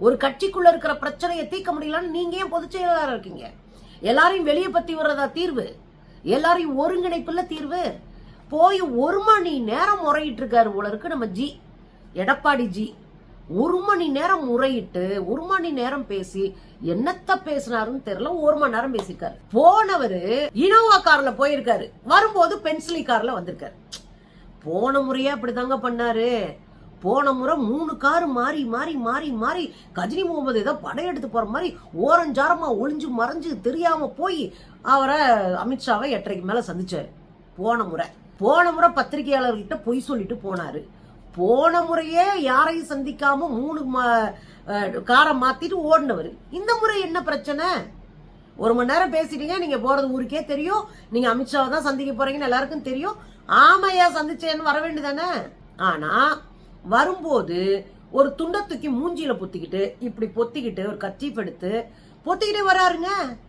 ஒரு கட்சிக்குள்ள இருக்கிற பிரச்சனையை தீர்க்க முடியலன்னு நீங்க ஏன் பொதுச் செயலாளர் இருக்கீங்க? எல்லாரையும் வெளியே பத்தி வர்றதா தீர்வு? எல்லாரையும் ஒருங்கிணைப்புல தீர்வு? போய் ஒரு மணி நேரம் முறையிட்டு இருக்காரு போல இருக்கு நம்ம ஜி எடப்பாடி ஜி. ஒரு மணி நேரம் முறையிட்டு ஒரு மணி நேரம் பேசி என்னத்த பேசினாருன்னு தெரியல ஒரு மணி நேரம் பேசியிருக்காரு. போனவரு இனோவா கார்ல போயிருக்காரு. வரும்போது பென்சிலி கார்ல வந்திருக்காரு. போன முறையே அப்படிதாங்க பண்ணாரு. போன முறை மூணு காரு மாறி மாறி மாறி மாறி கஜினி முகமது ஏதோ படையெடுத்து போகிற மாதிரி ஓரஞ்சாரமாக ஒளிஞ்சு மறைஞ்சு தெரியாமல் போய் அவரை அமித்ஷாவை எட்டரைக்கு மேலே சந்தித்தார் போன முறை. போன முறை பத்திரிகையாளர்கிட்ட பொய் சொல்லிட்டு போனார். போன முறையே யாரையும் சந்திக்காம மூணு காரை மாத்திட்டு ஓடினவர். இந்த முறை என்ன பிரச்சனை? ஒரு மணி நேரம் பேசிட்டீங்க நீங்க போறது ஊருக்கே தெரியும். நீங்க அமித்ஷாவை தான் சந்திக்க போறீங்கன்னு எல்லாருக்கும் தெரியும். ஆமையா சந்திச்சேன்னு வர வேண்டியதானே ஆனா வரும்போது ஒரு துண்டை தூக்கி மூஞ்சியில பொத்திக்கிட்டு இப்படி பொத்திக்கிட்டு ஒரு கச்சீப் எடுத்து பொத்திக்கிட்டே வராருங்க.